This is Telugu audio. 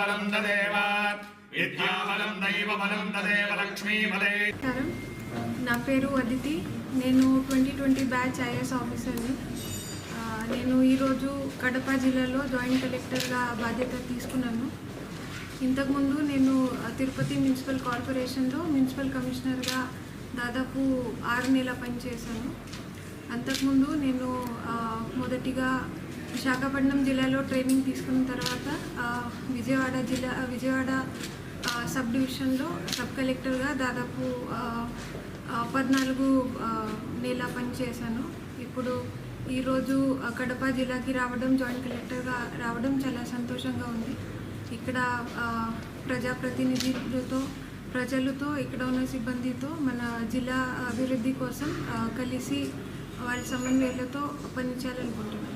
బలం దదేవ విద్యాబలం దైవబలం దదేవ లక్ష్మీ బలే నా పేరు అదితి. నేను ట్వంటీ ట్వంటీ బ్యాచ్ ఐఎస్ ఆఫీసర్ని. నేను ఈరోజు కడప జిల్లాలో జాయింట్ కలెక్టర్గా బాధ్యత తీసుకున్నాను. ఇంతకుముందు నేను తిరుపతి మున్సిపల్ కార్పొరేషన్లో మున్సిపల్ కమిషనర్గా దాదాపు ఆరు నెలల పనిచేశాను. అంతకుముందు నేను మొదటిగా విశాఖపట్నం జిల్లాలో ట్రైనింగ్ తీసుకున్న తర్వాత విజయవాడ జిల్లా విజయవాడ సబ్ డివిజన్లో సబ్ కలెక్టర్గా దాదాపు పద్నాలుగు నెల పనిచేశాను ఇప్పుడు ఈరోజు కడప జిల్లాకి రావడం జాయింట్ కలెక్టర్గా రావడం చాలా సంతోషంగా ఉంది. ఇక్కడ ప్రజాప్రతినిధులతో ప్రజలతో ఇక్కడ ఉన్న సిబ్బందితో మన జిల్లా అభివృద్ధి కోసం కలిసి వాళ్ళ సమన్వయాలతో పనిచేయాలనుకుంటున్నాను.